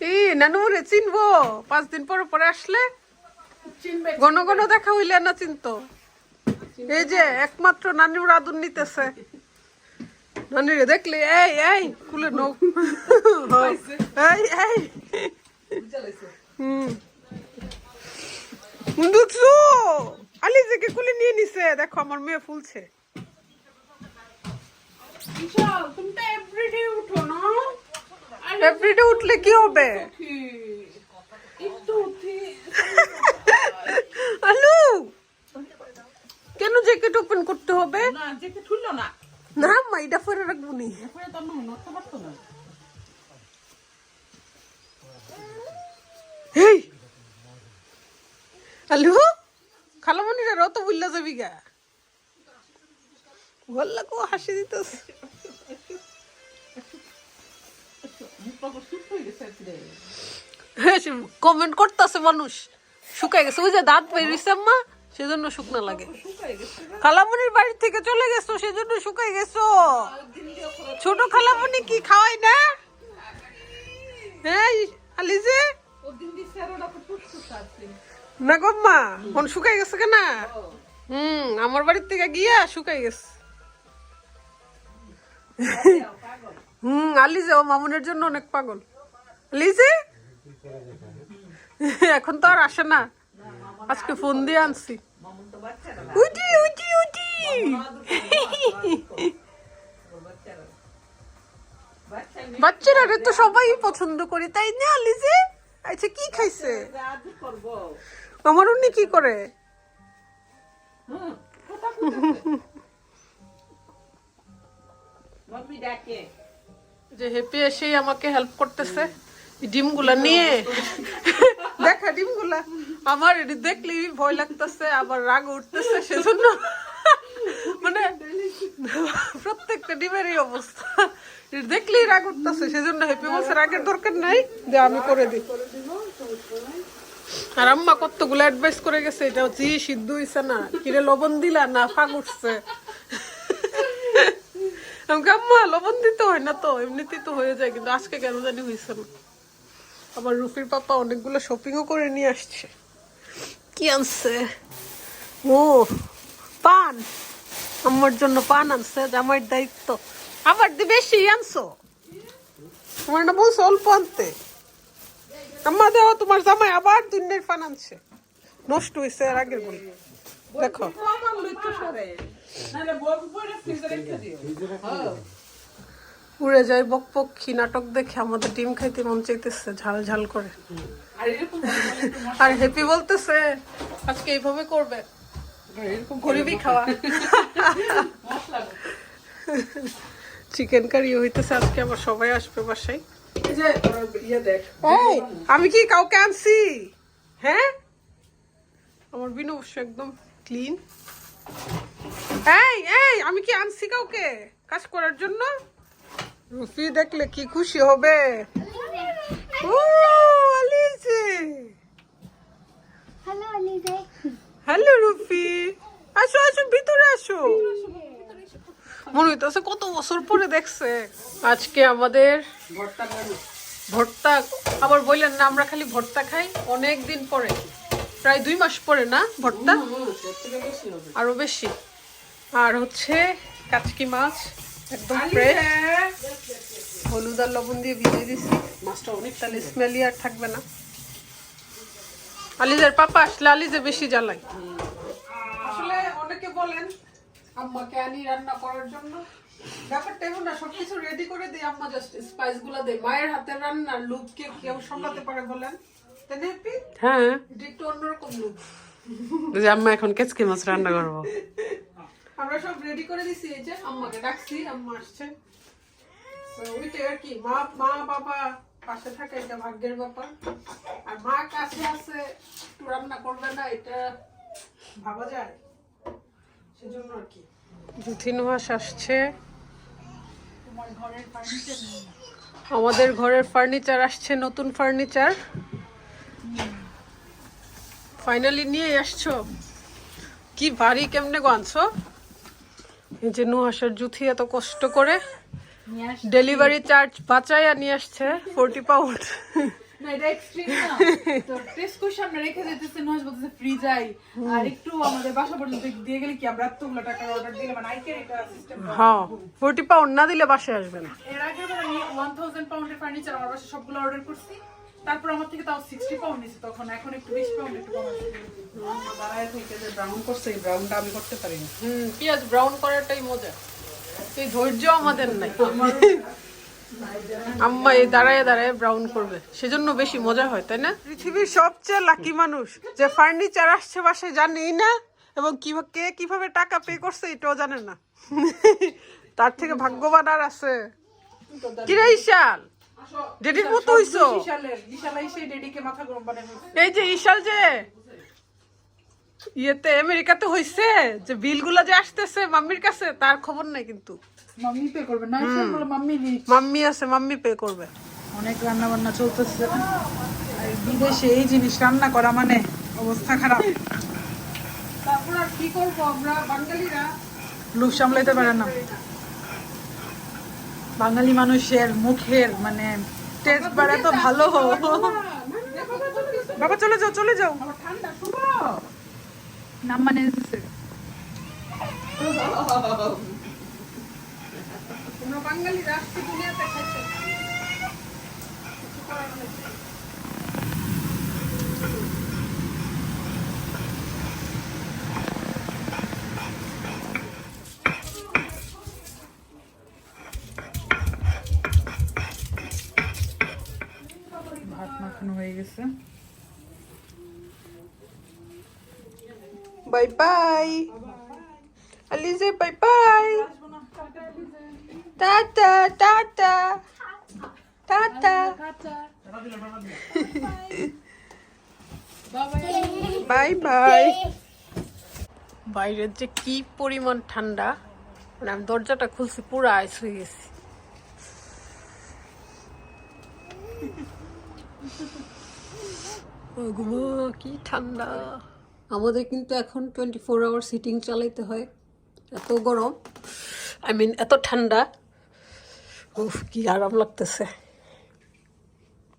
এই নানুরে চিনবো? পাঁচ দিন পরে পরে আসলে ঘন ঘন দেখা হইলে না চিনতো। এই যে একমাত্র নানুর আদর নিতেছে। নানিরে দেখলে? এই এই কুলে নো এই এই। হুম। বুঝছ আলিজেকে কুলে নিয়ে নিছে? দেখো আমার মেয়ে ফুলছে। তুমি তো এভরিডে উঠো। এভরিডে উঠলে কি হবে? কি আলু! কেন জ্যাকেট ওপেন করতে হবে? না না। না মা এটা পরে রাখব নি। এই আলু! রত বুল্লা যাবি গা। ভালো লাগো হাসি দিতেছ। কমেন্ট করতেছে মানুষ। শুকাই গেছে। ওই যে দাঁত বেরিয়েছে আম্মা সেজন্য শুকনা লাগে। গেছে বাড়ি থেকে চলে গেছো সেজন্য শুকাই গেছো। ছোট খালামণি কি খাওয়াই না? এই আলিজে না গম্মা কোন শুকাই গেছে কেনা? হুম আমার বাড়ির থেকে গিয়া শুকাই গেছে। হুম আলিজে ও মামুনের জন্য অনেক পাগল। আলিজে এখন তো আর আসে না। আজকে ফোন দিয়ে আনছি। উঠি উঠি উঠি। বাচ্চারা তো সবাই পছন্দ করে, তাই না আলিজে আচ্ছা কি খাইছে? আমার উনি কি করে? ডাকে। যে হেপি এসেই আমাকে হেল্প করতেছে। ডিমগুলা নিয়ে। দেখা ডিমগুলা। আমার এটি দেখলেই ভয় লাগতেছে, আবার রাগ উঠতেছে সেজন্য। মানে প্রত্যেকটা ডিমেরই অবস্থা। দেখলেই রাগ উঠতেছে, সেজন্য হেপি বলছে, রাগের দরকার নাই যে আমি করে দিই। আর আম্মা কতগুলো অ্যাডভাইস করে গেছে, এটা জি সিদ্ধ হইছে না, কিরে লবণ দিলা না ফাঁক উঠছে। আমাকে আম্মা লবণ দিতে হয় না তো? এমনিতেই তো হয়ে যায়, কিন্তু আজকে কেন জানি হয়েছে না। আবার রুফির পাপা অনেকগুলো শপিংও করে নিয়ে আসছে। কি আনছে? ও, পান। আমার জন্য পান আনছে, জামাইয়ের দায়িত্ব। আবার দি বেশি আনছো? তোমার না বলছো অল্প আনতে। আম্মা দেওয়া তোমার জামাই আবার দুনিয়ার পান আনছে। নষ্ট হয়েছে আর আগের বলে দেখো। উড়ে যায় বক পক্ষী নাটক দেখে আমাদের ডিম খাইতে মন চাইতেছে ঝাল ঝাল করে। আর হ্যাপি বলতেছে আজকে এইভাবে করবে। গরিবই খাওয়া। চিকেন কারি হইতেছে আজকে আবার সবাই আসবে বাসায়। ইয়ে দেখ। আমি কি কাউকে আনছি? হ্যাঁ? আমার বিনু অবশ্য একদম ক্লিন এই এই আমি কি আনছি কাউকে? কাজ করার জন্য? রুফি দেখলে কি খুশি হবে? ও আলিসে হ্যালো হ্যালো রুফি। আসো আসো ভিতরে আসো। মনে হইতেছে কত বছর পরে দেখছে। আজকে আমাদের ভর্তা ভর্তা আবার বললেন না আমরা খালি ভর্তা খাই। অনেক দিন পরে। প্রায় দুই মাস পরে না ভর্তা? বেশি আরও বেশি। আর হচ্ছে কাচকি মাছ একদম ফ্রেশ হলুদ আর লবণ দিয়ে ভিজিয়ে দিছি। মাছটা অনেক তাহলে স্মেলি আর থাকবে না। আলিজের পাপা আসলে আলিজে বেশি জ্বালাই আসলে অনেকে বলেন আম্মাকে আনি রান্না করার জন্য? ব্যাপারটা এমন না সবকিছু রেডি করে দিই। আম্মা জাস্ট স্পাইসগুলা দেয়। মায়ের হাতের রান্নার লুক কে কেউ সামলাতে পারে বলেন। হ্যাঁ। এটা অন্যরকম লুক যে আম্মা এখন কেচকে মাছ রান্না করব। আমরা সব রেডি করে দিছি এই যে আম্মাকে ডাকছি আম্মা আসছে। তো ওইটাই আর কি মা মা বাবা পাশে থাকে এটা ভাগ্যের ব্যাপার। আর মা কাছে আছে একটু রান্না করবে না এটা ভাবা যায়। সেজন্য আর কি। জুথি নুহাস আসছে। আমাদের ঘরের ফার্নিচার আসছে নতুন ফার্নিচার ফাইনালি নিয়ে আসছো? কি ভারী কেমনে গো আনছো এই যে নুহাসের জুথি এত কষ্ট করে ডেলিভারি চার্জ বাঁচাইয়া নিয়ে আসছে ফোরটি পাউন্ড না আর দিলে? মানে হ্যাঁ না দিলে বাসে আসবে না। এর আগে আমি ওয়ান থাউজেন্ড পাউন্ডের ফার্নিচার আমার বাসায় সবগুলো অর্ডার করছি। তারপর আমার থেকে তাও সিক্সটি পাউন্ড নিছে তখন এখন একটু বেশি পাউন্ড একটু কম দাঁড়ায় থেকে যে ব্রাউন করছে এই ব্রাউনটা আমি করতে পারি না। হুম পেঁয়াজ ব্রাউন করাটাই মজা। সেই ধৈর্য আমাদের নাই। আম্মা এই দাঁড়ায় দাঁড়ায় ব্রাউন করবে। সেজন্য বেশি মজা হয় তাই না? পৃথিবীর সবচেয়ে লাকি মানুষ যে ফার্নিচার আসছে বাসায় জানেই না এবং কীভাবে কে কীভাবে টাকা পে করছে এটাও জানে না। তার থেকে ভাগ্যবান আর আছে। কিরে ইশাল ডেডির মতো হইছো। এই যে ইশাল যে ইয়েতে আমেরিকাতে হইছে যে বিলগুলো যে আসতেছে মাম্মির কাছে তার খবর নাই কিন্তু। মাম্মি পে করবে। না মাম্মি মাম্মি আছে মাম্মি পে করবে। অনেক রান্না বান্না চলতেছে বিদেশে এই জিনিস রান্না করা মানে অবস্থা খারাপ। তারপর আর কি করব আমরা বাঙালিরা? লোভ সামলাইতে পারে না। বাঙালি মানুষের মুখের মানে টেস্ট বাড়া তো ভালো। বাবা। চলে যাও চলে যাও। নাম মানে বাঙালি রাষ্ট্র দুনিয়াতে খাইতে ভাত মাখানো হয়ে গেছে bye bye Alizeh bye bye tata টাটা টাটা বাই বাই বাইরের যে কি পরিমাণ ঠান্ডা মানে আমি দরজাটা খুলছি, পুরো আইস হয়ে গেছি। কি ঠান্ডা। আমাদের কিন্তু এখন টোয়েন্টি ফোর আওয়ার সিটিং চালাইতে হয়। এত গরম। আই মিন এত ঠান্ডা। উফ, কি আরাম লাগতেছে।